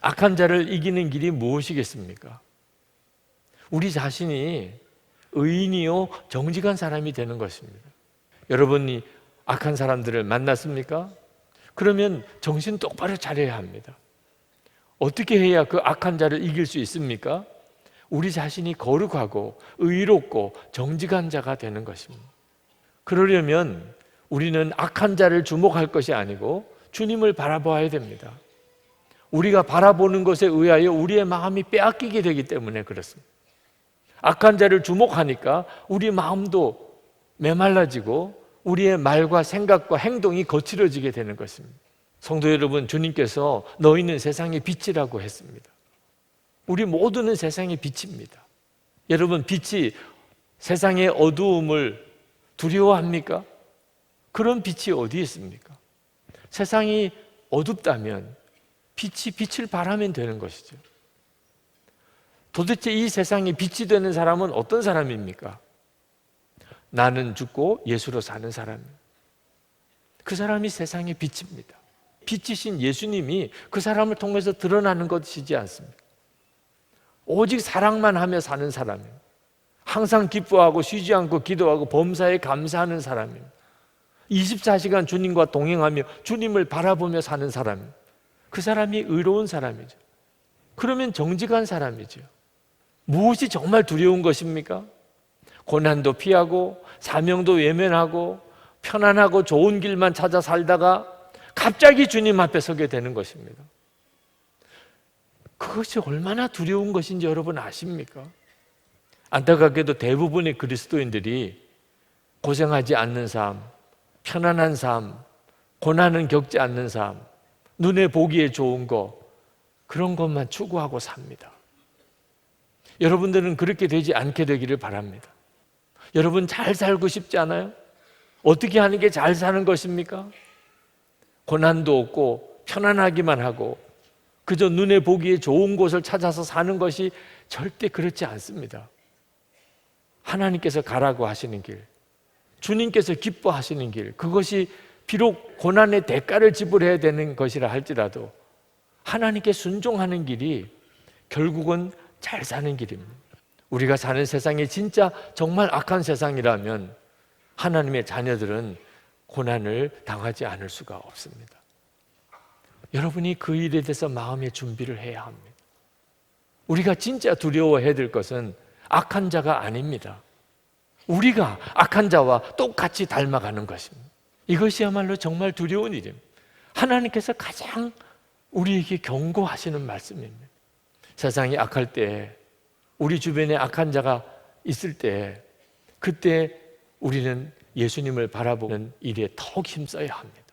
악한 자를 이기는 길이 무엇이겠습니까? 우리 자신이 의인이요 정직한 사람이 되는 것입니다. 여러분이 악한 사람들을 만났습니까? 그러면 정신 똑바로 차려야 합니다. 어떻게 해야 그 악한 자를 이길 수 있습니까? 우리 자신이 거룩하고 의롭고 정직한 자가 되는 것입니다. 그러려면 우리는 악한 자를 주목할 것이 아니고 주님을 바라보아야 됩니다. 우리가 바라보는 것에 의하여 우리의 마음이 빼앗기게 되기 때문에 그렇습니다. 악한 자를 주목하니까 우리 마음도 메말라지고 우리의 말과 생각과 행동이 거칠어지게 되는 것입니다. 성도 여러분, 주님께서 너희는 세상의 빛이라고 했습니다. 우리 모두는 세상의 빛입니다. 여러분, 빛이 세상의 어두움을 두려워합니까? 그런 빛이 어디 있습니까? 세상이 어둡다면 빛이 빛을 발하면 되는 것이죠. 도대체 이 세상에 빛이 되는 사람은 어떤 사람입니까? 나는 죽고 예수로 사는 사람. 그 사람이 세상의 빛입니다. 빛이신 예수님이 그 사람을 통해서 드러나는 것이지 않습니까? 오직 사랑만 하며 사는 사람입니다. 항상 기뻐하고 쉬지 않고 기도하고 범사에 감사하는 사람입니다. 24시간 주님과 동행하며 주님을 바라보며 사는 사람. 그 사람이 의로운 사람이죠. 그러면 정직한 사람이죠. 무엇이 정말 두려운 것입니까? 고난도 피하고 사명도 외면하고 편안하고 좋은 길만 찾아 살다가 갑자기 주님 앞에 서게 되는 것입니다. 그것이 얼마나 두려운 것인지 여러분 아십니까? 안타깝게도 대부분의 그리스도인들이 고생하지 않는 삶, 편안한 삶, 고난은 겪지 않는 삶, 눈에 보기에 좋은 거, 그런 것만 추구하고 삽니다. 여러분들은 그렇게 되지 않게 되기를 바랍니다. 여러분 잘 살고 싶지 않아요? 어떻게 하는 게 잘 사는 것입니까? 고난도 없고 편안하기만 하고 그저 눈에 보기에 좋은 곳을 찾아서 사는 것이 절대 그렇지 않습니다. 하나님께서 가라고 하시는 길, 주님께서 기뻐하시는 길, 그것이 비록 고난의 대가를 지불해야 되는 것이라 할지라도 하나님께 순종하는 길이 결국은 잘 사는 길입니다. 우리가 사는 세상이 진짜 정말 악한 세상이라면 하나님의 자녀들은 고난을 당하지 않을 수가 없습니다. 여러분이 그 일에 대해서 마음의 준비를 해야 합니다. 우리가 진짜 두려워해야 될 것은 악한 자가 아닙니다. 우리가 악한 자와 똑같이 닮아가는 것입니다. 이것이야말로 정말 두려운 일입니다. 하나님께서 가장 우리에게 경고하시는 말씀입니다. 세상이 악할 때, 우리 주변에 악한 자가 있을 때, 그때 우리는 예수님을 바라보는 일에 더욱 힘써야 합니다.